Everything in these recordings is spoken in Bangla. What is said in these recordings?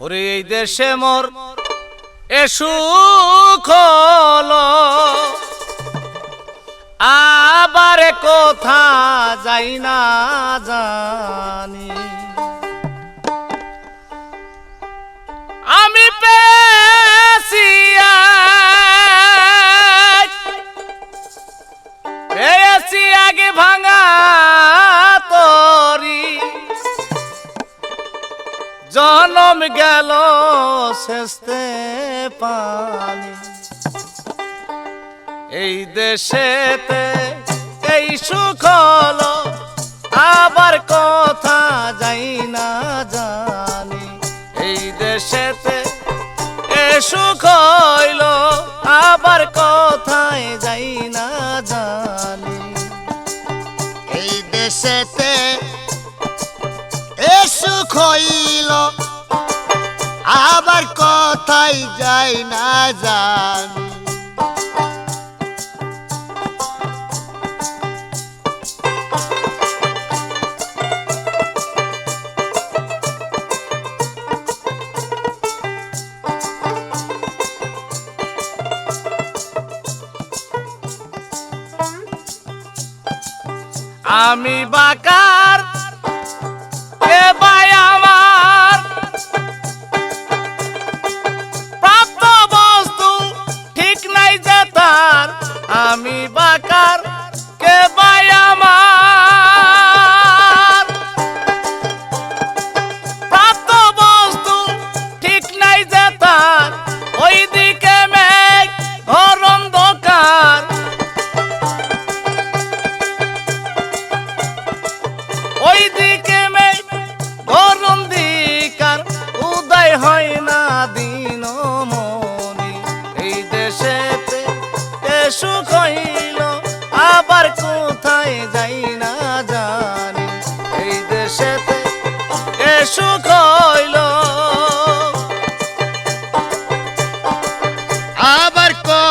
ওরে এই দেশে মোর এসু আবার কোথা যাই না জানি। জনম গেল শেষতে পানি। এই দেশেতে এই সুখ হলো, আবার কথা যাই না জানি। এই দেশেতে এ সুখ হইল, আবার কথায় যাই না জানি। এই দেশেতে এ সুখ হইল আবার কথাই যাই না জানি। আমি বাকার lugar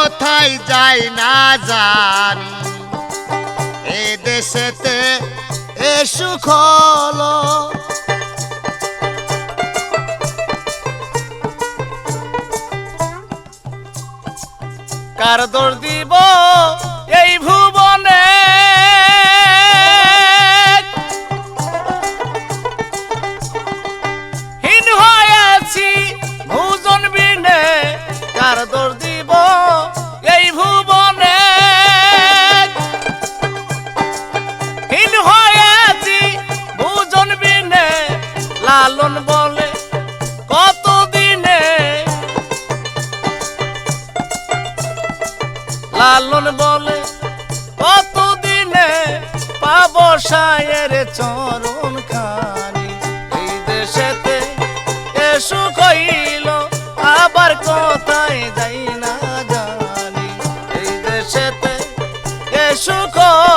কোথায় যাই না জানি। এ দেশেতে এ সুখ হলো। কার দোষ দিব এই ভুবনে লালন বলে কত দিনে লালন বলে কতদিনে? পাব সায়ের চরণ খানি। এই দেশেতে এসু কইল আবার কোথায় যাই না জানি। এই দেশেতে এসু কইল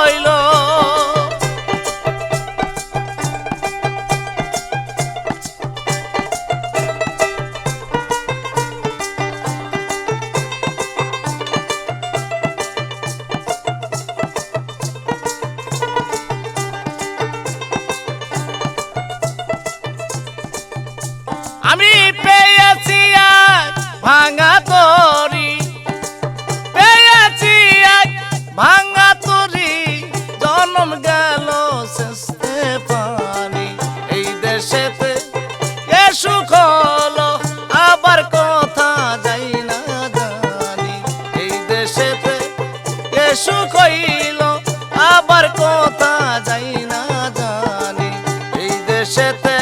দেশেতে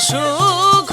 সুখ